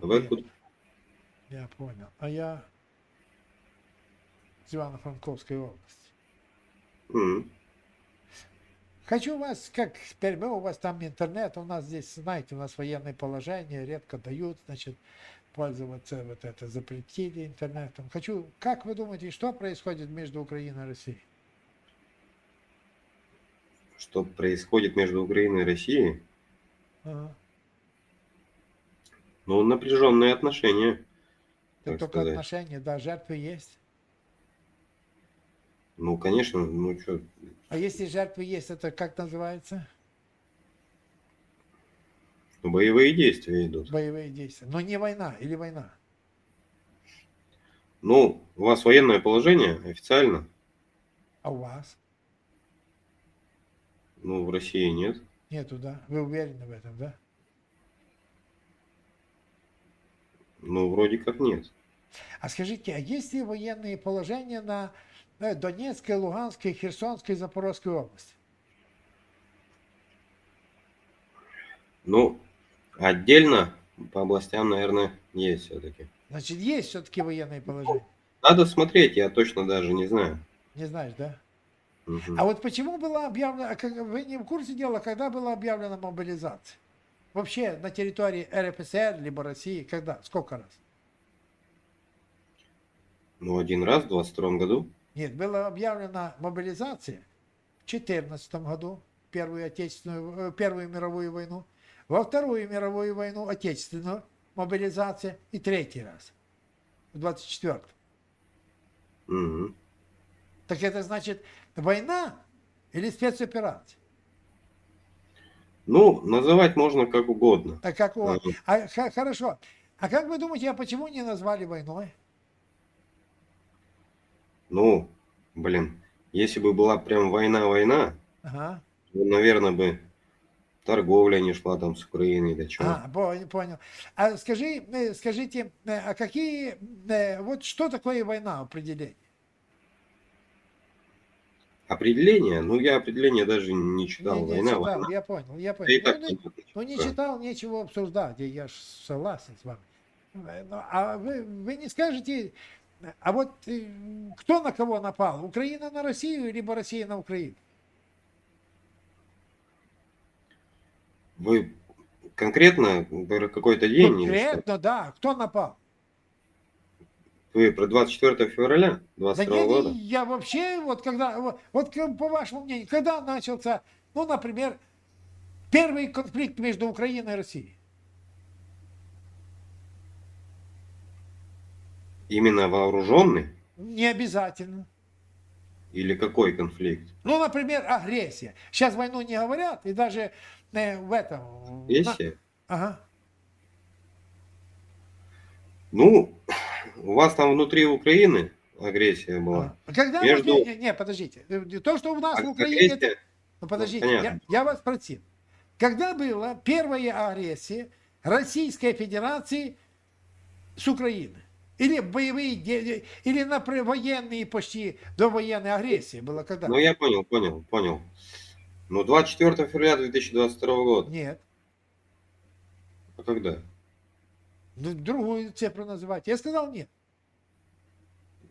вы Пермь. откуда? Я понял. А я с Ивано-Франковской области. М. Хочу вас, как теперь мы, у вас там интернет, у нас здесь, знаете, у нас военное положение, редко дают, значит, пользоваться вот это, запретили интернетом. Хочу, как вы думаете, что происходит между Украиной и Россией? Что происходит между Украиной и Россией? Ага. Ну, напряженные отношения. Это Так только сказать. отношения, да, жертвы есть. Ну, конечно, ну что, А если жертвы есть, это как называется? боевые действия идут. Боевые действия. Но не война или война. Ну, у вас военное положение официально? А у вас? Ну, в России нет. Нету, да? Вы уверены в этом, да? Ну, вроде как нет. А скажите, а есть ли военные положения на э, Донецкой, Луганской, Херсонской, Запорожской области? Ну, отдельно по областям, наверное, есть все-таки. Значит, есть все-таки военные положения. Надо смотреть, я точно даже не знаю. Не знаешь, да? Мгм. А вот почему была объявлена, а вы не в курсе дела, когда была объявлена мобилизация? Вообще на территории РФСР, либо России, когда? Сколько раз? Ну, один раз в 22 году. Нет, была объявлена мобилизация в 2014 году, Первую, отечественную, э, Первую мировую войну, во Вторую мировую войну, Отечественную мобилизация и третий раз, в 24 Мгм. Так это значит война или спецоперация? Ну, называть можно как угодно. А как у вас? Мгм. А, хорошо. А как вы думаете, а почему не назвали войной? Ну, блин, если бы была прям война-война, Ага. то, наверное, бы торговля не шла там с Украиной, да чего. А, по- понял. А скажи, э, скажите, э, а какие, э, вот что такое война определение? Определение? Ну, я определение даже не читал. Не- не война, читал, война. я понял, я Да понял. так Ну, не- понятно, Ну, не читал, нечего обсуждать, я ж согласен с вами. Ну, А вы, вы не скажете, а вот э, кто на кого напал? Украина на Россию, либо Россия на Украину? Вы конкретно какой-то день? Конкретно, да, кто напал? Вы про 24 февраля Да 22 я, года? не- я вообще, вот когда, вот, вот по вашему мнению, когда начался, ну, например, первый конфликт между Украиной и Россией? Именно вооруженный? Не обязательно. Или какой конфликт? Ну, например, агрессия. Сейчас войну не говорят, и даже э, в этом... на- Агрессия? Ага. Ну, у вас там внутри Украины агрессия была. А Когда Между- не, не, подождите. Э, То, что у нас А в Украине... это- агрессия- Ну, подождите, я, понятно. я вас спросил. Когда была первая агрессия Российской Федерации с Украины? Или боевые, де- или на военные почти до военной агрессии было когда? Ну, я понял, понял, понял. Ну, 24 февраля 2022 года. Нет. А когда? Ну, другую цифру называть. Я сказал нет.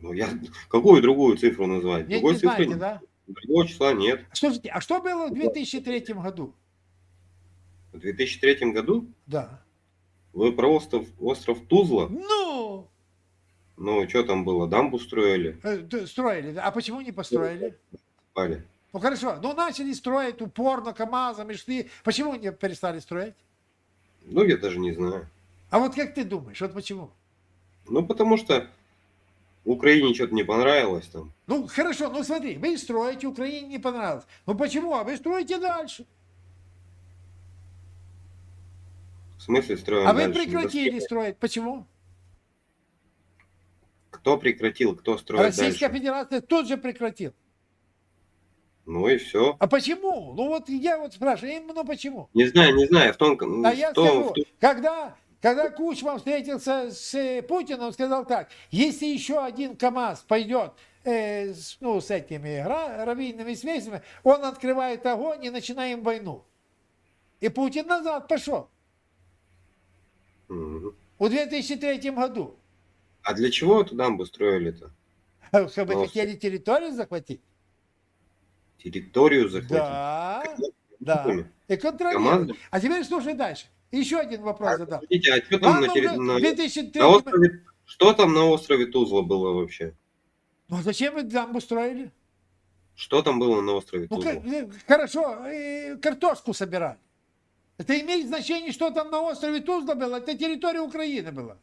Ну, я какую другую цифру назвать? Не, Другой не цифры знаете, да? Другого числа нет. Слушайте, а что было в 2003 году? В 2003 году Да. вы про остров, остров Тузла, Ну, ну, что там было, дамбу строили, э, строили. да. А почему не построили? пали. Ну хорошо, ну начали строить упорно КАМАЗами, шли. Почему не перестали строить? Ну, я даже не знаю. А вот как ты думаешь, вот почему? Ну, потому что Украине что-то не понравилось там. Ну хорошо, ну смотри, вы строите, Украине не понравилось. Ну почему? А вы строите дальше. В смысле строим А вы дальше? прекратили Да строить. Почему? Кто прекратил, кто строит Российская дальше? Федерация тут же прекратила. Ну и все. А почему? Ну вот я вот спрашиваю, именно почему? Не знаю, не знаю, в том... А я в том- скажу, в том- когда, когда Кучма встретился с э, Путиным, сказал так, если еще один КАМАЗ пойдет э, с, ну, с этими равийными смесями, он открывает огонь и начинаем войну. И Путин назад пошел. Мгм. В 2003 году. А для чего эту дамбу строили-то? Чтобы Ну, хотели территорию захватить? Территорию захватить? Да, да. И контролировать. Команду? А теперь слушай дальше. Еще один вопрос задам. Подождите, а что там Ладно, на, терри- на- 2003 на острове... Что там на острове Тузла было вообще? Ну а зачем вы дамбу строили? Что там было на острове Ну, Тузла? э, хорошо, э, картошку собирали. Это имеет значение, что там на острове Тузла было? Это территория Украины была.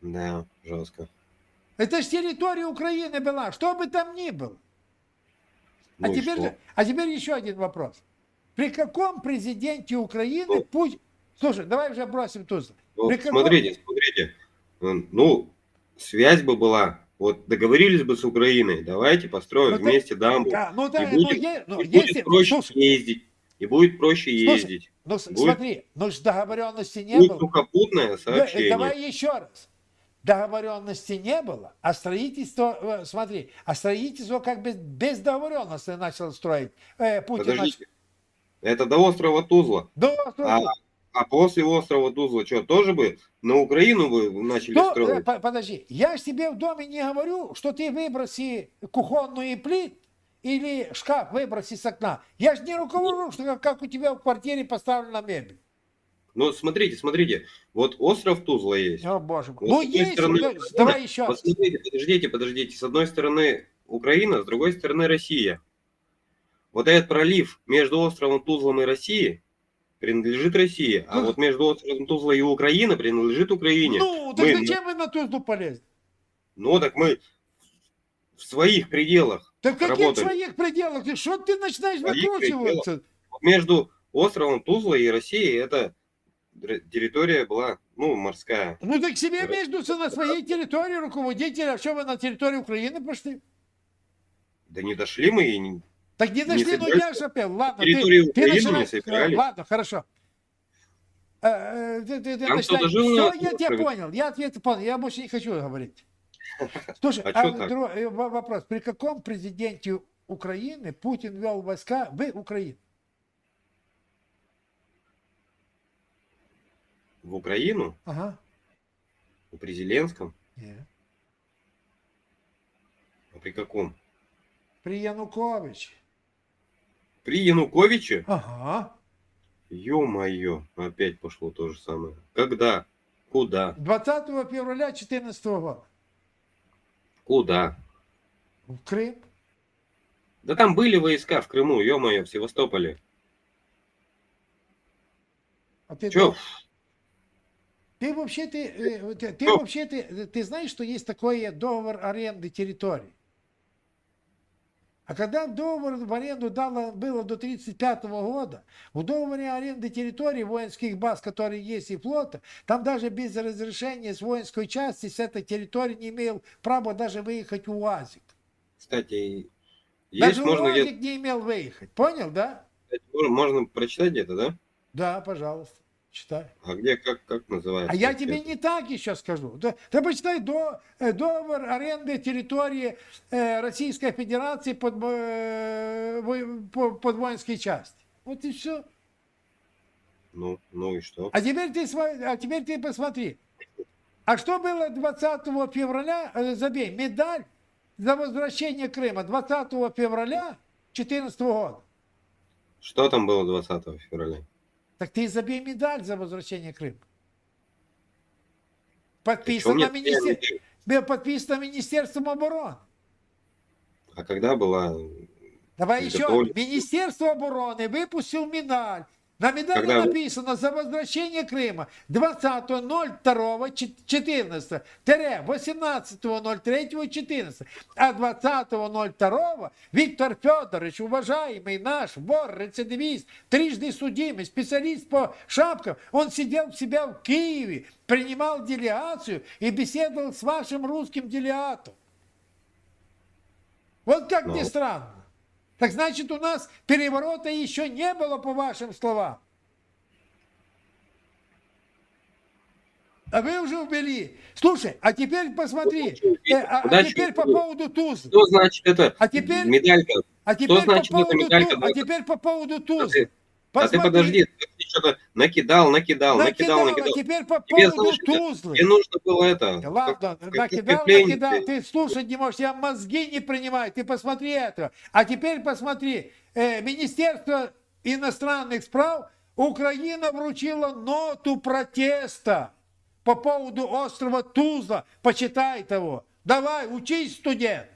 Да, жестко. Это же территория Украины была, что бы там ни было. А Ну и теперь, что? а теперь еще один вопрос. При каком президенте Украины Ну. Путин... Слушай, давай уже бросим. Вот При каком- смотрите, смотрите. М, Ну, связь бы была. Вот договорились бы с Украиной, давайте построим Ну, ты- вместе дамбу. Да, ну да, и ну, будет, е- ну, и если... будет проще Слушай, ездить. И будет проще Слушай, ездить. ну будет- смотри, ну ж договоренности не будет было. сухопутное Да, сообщение. Давай еще раз. Договоренности не было, а строительство, э, смотри, а строительство как бы без договоренности начал строить. Э, Путин Подождите. Это до острова Тузла. начал. Да, А, а после острова Тузла что, тоже бы на Украину бы начали Ну, э, строить? по- подожди, я ж тебе в доме не говорю, что ты выброси кухонную плит или шкаф выброси с окна. Я ж не руковожу, что как, у тебя в квартире поставлена мебель. Ну, смотрите, смотрите. Вот остров Тузла есть. О, боже мой. Вот Ну, есть, стороны давай еще Вот раз. смотрите, подождите, подождите. С одной стороны Украина, с другой стороны Россия. Вот этот пролив между островом Тузлом и Россией принадлежит России, а Ну. вот между островом Тузла и Украиной принадлежит Украине. Ну, так Мы- зачем вы на Тузлу полезли? Ну, так мы в своих пределах. Да в каких Работали. своих пределах? И Что ты начинаешь выкручиваться? Между островом Тузла и Россией это территория была, ну, морская. Ну так себе Да. между на своей территории руководитель, а что вы на территорию Украины пошли? Да не дошли мы и не- Так не дошли, ну собирались я же опять. Ладно, ты, ты начинаешь... Ладно, хорошо. Э, э, Ты, ты, ты начинаешь- на Всё, я тебя понял, я ответ понял, я больше не хочу говорить. Слушай, А а, чё так? дру- э, во- вопрос, при каком президенте Украины Путин вел войска в Украину? в Украину, Ага. при Зеленском, Нет. а при каком? При Януковиче. При Януковиче? Ага. Ё-моё, опять пошло то же самое. Когда? Куда? 20 февраля 2014 года. Куда? В Крым. Да там были войска в Крыму, ё-моё, в Севастополе. А ты, Чё? ты вообще ты, э, ты, ты Чё? вообще ты, ты знаешь, что есть такой договор аренды территории? А когда договор в аренду дало, было до 1935 года, в договоре аренды территории воинских баз, которые есть и флота, там даже без разрешения с воинской части с этой территории не имел права даже выехать УАЗик. Кстати, есть, даже можно УАЗик не имел выехать. Понял, да? можно прочитать где-то, да? Да, пожалуйста, читай. А где, как, как называется? А я тебе не так еще скажу. Да- Ты почитай до, э, договор аренды территории э, Российской Федерации под, э, под воинские части. Вот и все. Ну, ну и что? А теперь ты, а теперь ты посмотри. А что было 20 февраля, э, забей, медаль за возвращение Крыма 20 февраля 2014 года. Что там было 20 февраля? Так ты забей медаль за возвращение Крыма. Подписано, мне министер... подписано Министерством обороны. А когда была... Давай еще. Министерство обороны выпустил медаль. На медали Когда? написано за возвращение Крыма 20.02.14 18.03.14. А 20.02 Виктор Федорович, уважаемый наш вор, рецидивист, трижды судимый, специалист по шапкам, он сидел у себя в Киеве, принимал делегацию и беседовал с вашим русским делегатом. Вот как ни Ну. странно. Так значит, у нас переворота еще не было, по вашим словам. А вы уже убили. Слушай, а теперь посмотри. э, а, а Удачи теперь по поводу Тузлы. Что значит это А теперь- медалька? А теперь, значит по поводу, медалька? Ту- а теперь по поводу Тузлы. ты, а ты Посмотри. подожди, ты что-то накидал, накидал, накидал, Накидал, накидал. теперь по Тебе, поводу знаешь, Тузлы. Тебе нужно было это. Ладно, как- как накидал, накидал, ты слушать не можешь, я мозги не принимаю, ты посмотри это. А теперь посмотри, э, Министерство иностранных справ Украина вручила ноту протеста по поводу острова Тузла. Почитай того. Давай, учись, студент.